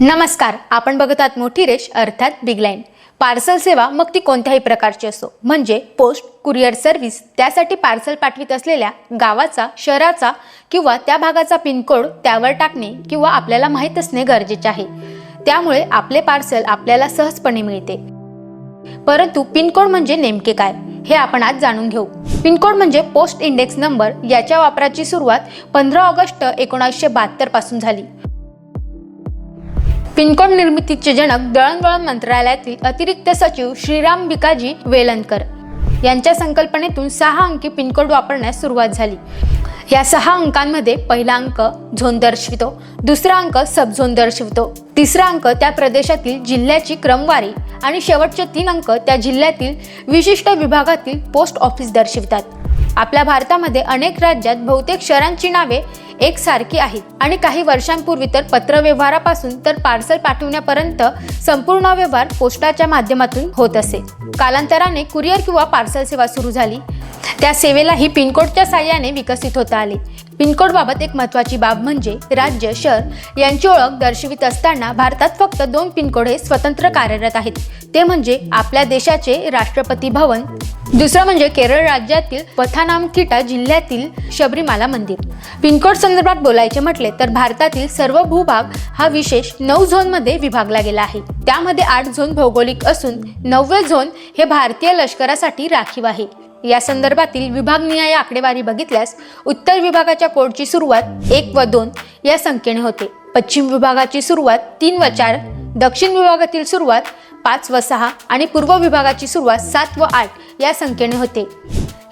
नमस्कार आपण बघत आहात मोठी रेष अर्थात बिग लाईन पार्सल सेवा मग ती कोणत्याही प्रकारची असो म्हणजे पोस्ट कुरिअर सर्व्हिस त्यासाठी पार्सल पाठवित असलेल्या गावाचा शहराचा किंवा त्या भागाचा पिनकोड त्यावर टाकणे किंवा आपल्याला माहीत असणे गरजेचे आहे. त्यामुळे आपले पार्सल आपल्याला सहजपणे मिळते. परंतु पिनकोड म्हणजे नेमके काय हे आपण आज जाणून घेऊ. पिनकोड म्हणजे पोस्ट इंडेक्स नंबर याच्या वापराची सुरुवात पंधरा ऑगस्ट एकोणीसशे बहात्तरपासून झाली. पिनकोड निर्मितीचे जनक दळणवळण मंत्रालयातील अतिरिक्त सचिव श्रीराम भिकाजी वेलणकर. यांच्या संकल्पनेतून सहा अंकी पिनकोड वापरण्यास सुरुवात झाली. या सहा अंकांमध्ये पहिला अंक झोन दर्शवितो दुसरा अंक सब झोन दर्शवितो तिसरा अंक त्या प्रदेशातील जिल्ह्याची क्रमवारी आणि शेवटचे तीन अंक त्या जिल्ह्यातील विशिष्ट विभागातील पोस्ट ऑफिस दर्शवितात. आपल्या भारतामध्ये अनेक राज्यात बहुतेक शहरांची नावे एकसारखी आहेत. आणि काही वर्षांपूर्वी तर पत्रव्यवहारापासून तर पार्सल पाठवण्यापर्यंत संपूर्ण व्यवहार पोस्टाच्या माध्यमातून होत असे. कालांतराने कुरिअर किंवा पार्सल सेवा सुरू झाली. त्या सेवेलाही पिनकोडच्या साह्याने विकसित होता आले. पिनकोड बाबत एक महत्त्वाची बाब म्हणजे राज्य शहर यांची ओळख दर्शवित असताना भारतात फक्त दोन पिनकोड हे स्वतंत्र कार्यरत आहेत. ते म्हणजे आपल्या देशाचे राष्ट्रपती भवन दुसरं म्हणजे केरळ राज्यातील पथानामथिटा जिल्ह्यातील शबरीमाला मंदिर. पिनकोड संदर्भात बोलायचे म्हटले तर भारतातील सर्व भूभाग हा विशेष नऊ झोनमध्ये विभागला गेला आहे. त्यामध्ये आठ झोन भौगोलिक असून नववे झोन हे भारतीय लष्करासाठी राखीव आहे. या संदर्भातील विभागनिहाय आकडेवारी बघितल्यास उत्तर विभागाच्या कोडची सुरुवात एक व दोन या संख्येने होते. पश्चिम विभागाची सुरुवात तीन व चार दक्षिण विभागातील सुरुवात पाच व सहा आणि पूर्व विभागाची सुरुवात सात व आठ या संख्येने होते.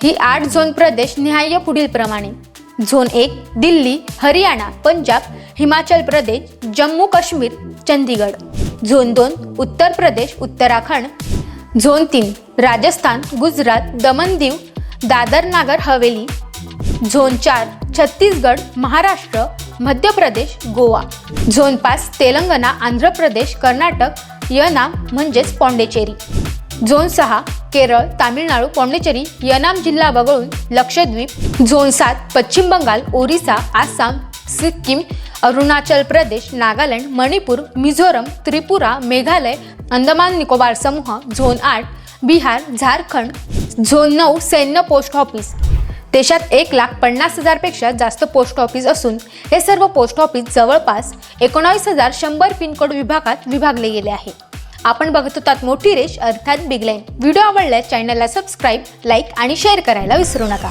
ही आठ झोन प्रदेश निहाय पुढील प्रमाणे. झोन एक दिल्ली हरियाणा पंजाब हिमाचल प्रदेश जम्मू काश्मीर चंदीगड झोन दोन उत्तर प्रदेश उत्तराखंड झोन तीन राजस्थान गुजरात दमनदीव दादर नागर हवेली. झोन चार छत्तीसगड महाराष्ट्र मध्य प्रदेश गोवा. झोन पाच तेलंगणा आंध्र प्रदेश कर्नाटक यनाम म्हणजेच पॉंडेचेरी. झोन सहा केरळ तामिळनाडू पॉंडेचेरी यनाम जिल्हा वगळून लक्षद्वीप. झोन सात पश्चिम बंगाल ओरिसा आसाम सिक्कीम अरुणाचल प्रदेश नागालँड मणिपूर मिझोरम त्रिपुरा मेघालय अंदमान निकोबार समूह झोन आठ बिहार झारखंड झोन नऊ सैन्य पोस्ट ऑफिस. देशात एक लाख पन्नास हजारपेक्षा जास्त पोस्ट ऑफिस असून हे सर्व पोस्ट ऑफिस जवळपास एकोणावीस हजार शंभर पिनकोड विभागात विभागले गेले आहे. आपण बघत होतात मोठी रेष अर्थात बिग लाईन व्हिडिओ आवडल्यास चॅनलला सबस्क्राईब लाईक आणि शेअर करायला विसरू नका.